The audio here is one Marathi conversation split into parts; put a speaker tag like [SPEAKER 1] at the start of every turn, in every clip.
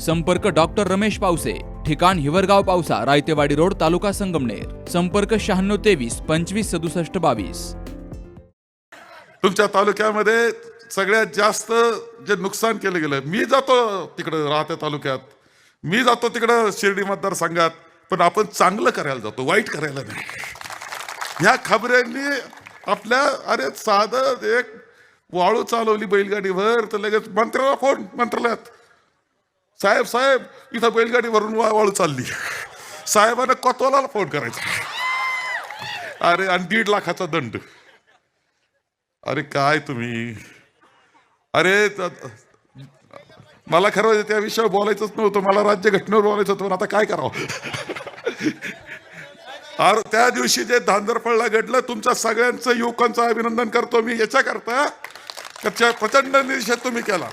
[SPEAKER 1] संपर्क डॉक्टर रमेश पावसे ठिकाण हिवरगाव पावसा रायतेवाडी रोड तालुका संगमनेर. संपर्क शहाण्णव तेवीस पंचवीस सदुसष्ट बावीस.
[SPEAKER 2] तुमच्या तालुक्यामध्ये सगळ्यात जास्त जे नुकसान केलं गेलं मी जातो तिकडं राहत्या तालुक्यात. मी जातो तिकडं शिर्डी मतदारसंघात पण आपण चांगलं करायला जातो वाईट करायला नाही. ह्या खबऱ्यांनी आपल्या अरे साधं एक वाळू चालवली बैलगाडीवर तर लगेच मंत्र्याला फोन मंत्रालयात. साहेब साहेब इथं बैलगाडी भरून वाळू चालली. साहेबांना कोतवाला फोन करायचा. अरे आणि दीड लाखाचा दंड. अरे काय तुम्ही? अरे मला खरं म्हणजे त्या विषयावर बोलायचंच नव्हतं. मला राज्य घटनेवर बोलायचं होतं आता काय करावं? अरे त्या दिवशी जे धांदरफळला घडलं तुमच्या सगळ्यांचं युवकांचं अभिनंदन करतो मी याच्याकरता. त्याच्या प्रचंड निषेध तुम्ही केला.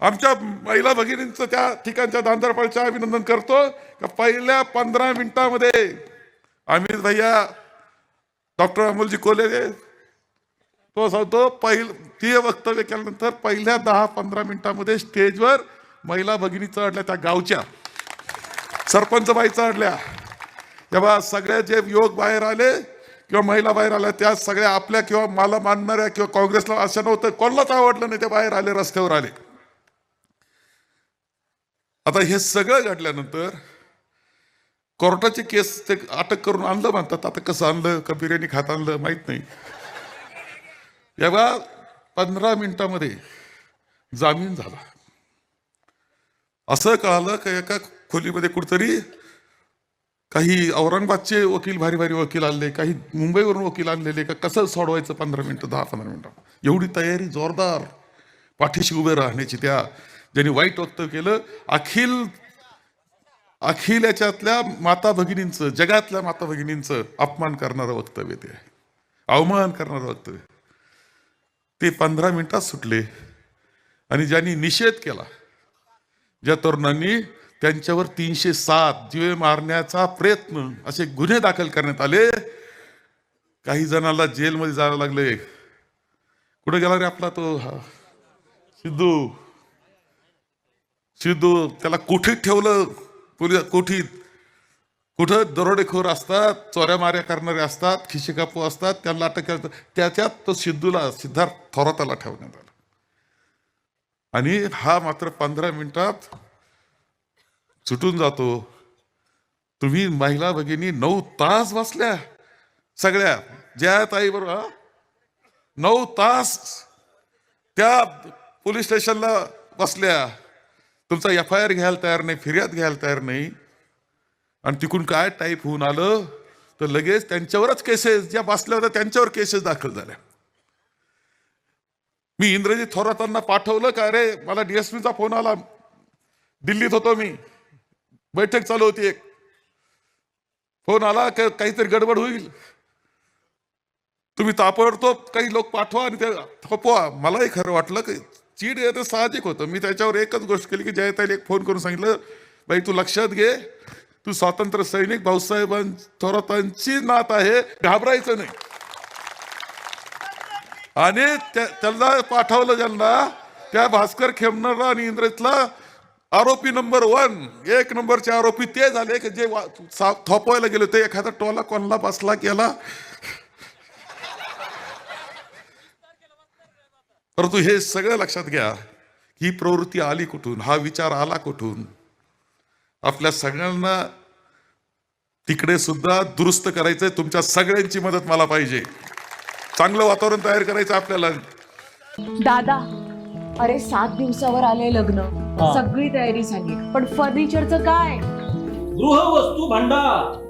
[SPEAKER 2] आमच्या महिला भगिनींचं त्या ठिकाणच्या दांदरपाळच्या अभिनंदन करतो. का पहिल्या पंधरा मिनिटामध्ये अमित भैया डॉक्टर अमोलजी कोले तो सांगतो पहिल ते वक्तव्य केल्यानंतर पहिल्या दहा पंधरा मिनिटामध्ये स्टेजवर महिला भगिनी चढल्या त्या गावच्या. सरपंच बाई चढल्या. तेव्हा सगळ्या जे युवक बाहेर आले किंवा महिला बाहेर आल्या त्या सगळ्या आपल्या किंवा मला मानणाऱ्या किंवा काँग्रेसला असं नव्हतं कोणालाच आवडलं नाही ते बाहेर आले रस्त्यावर आले. आता हे सगळं घडल्यानंतर कोर्टाची केस ते अटक करून आणलं म्हणतात. आता कसं आणलं? का बिर्याणी खात आणलं? माहीत नाही. एवढा पंधरा मिनिटामध्ये जामीन झाला. असं कळालं का एका खोलीमध्ये कुठतरी काही औरंगाबादचे वकील भारी भारी वकील आणले काही मुंबईवरून वकील आणलेले का कसं सोडवायचं पंधरा मिनिटं दहा पंधरा मिनिटं? एवढी तयारी जोरदार पाठीशी उभे राहण्याची त्या ज्यांनी वाईट वक्तव्य केलं अखिल अखिल याच्यातल्या माता भगिनींचं जगातल्या माता भगिनींचं अपमान करणारं वक्तव्य ते आहे. अवमान करणारं वक्तव्य ते पंधरा मिनिटात सुटले. आणि ज्यांनी निषेध केला ज्या तरुणांनी त्यांच्यावर तीनशे सात जीवे मारण्याचा प्रयत्न असे गुन्हे दाखल करण्यात आले. काही जणांना जेलमध्ये जायला लागले. कुठे गेला रे आपला तो? हा, सिद्धू. सिद्धू त्याला कोठीत ठेवलं? पोलीस कोठीत? कुठं? दरोडेखोर असतात चोऱ्या माऱ्या करणारे असतात खिशेकापू असतात त्यांना अटक करतात त्याच्यात तो सिद्धूला सिद्धार्थ थोराताला ठेवण्यात आला. आणि हा मात्र पंधरा मिनिटात सुटून जातो. तुम्ही महिला भगिनी नऊ तास बसल्या. सगळ्या ज्या ताई बरोबर नऊ तास त्या पोलीस स्टेशनला बसल्या. तुमचा एफ आय आर घ्यायला तयार नाही फिर्याद घ्यायला तयार नाही. आणि तिकडून काय टाईप होऊन आलं? तर लगेच त्यांच्यावरच केसेस ज्या बसल्या होत्या त्यांच्यावर केसेस दाखल झाल्या. मी इंद्रजी थोरातांना पाठवलं का अरे मला डीएसपीचा फोन आला. दिल्लीत होतो मी. बैठक चालू होती एक. फोन आला का काहीतरी गडबड होईल. तुम्ही तापडतो काही लोक पाठवा आणि ते थोपवा. मलाही खरं वाटलं की चीड येतं साहजिक होतं. मी त्याच्यावर एकच गोष्ट केली की जयताईला एक फोन करून सांगितलं बाई तू लक्षात घे. तू स्वातंत्र्य सैनिक भाऊसाहेबां थोरातांची नात आहे. घाबरायचं नाही. आणि त्याला त्यांना पाठवलं ज्यांना त्या भास्कर खेमनरला आणि इंद्रजितला आरोपी नंबर वन एक नंबरचे आरोपी ते झाले की जे थोपवायला गेले ते एखादा टोला कोणला बसला केला परंतु हे सगळं लक्षात घ्या ही प्रवृत्ती आली कुठून? हा विचार आला कुठून? आपल्या सगळ्यांना तिकडे सुद्धा दुरुस्त करायचंय. तुमच्या सगळ्यांची मदत मला पाहिजे. चांगलं वातावरण तयार करायचं आपल्याला.
[SPEAKER 3] दादा अरे सात दिवसावर आले लग्न. सगळी तयारी झाली. पण फर्निचरचं काय?
[SPEAKER 4] गृहवस्तू भांडार.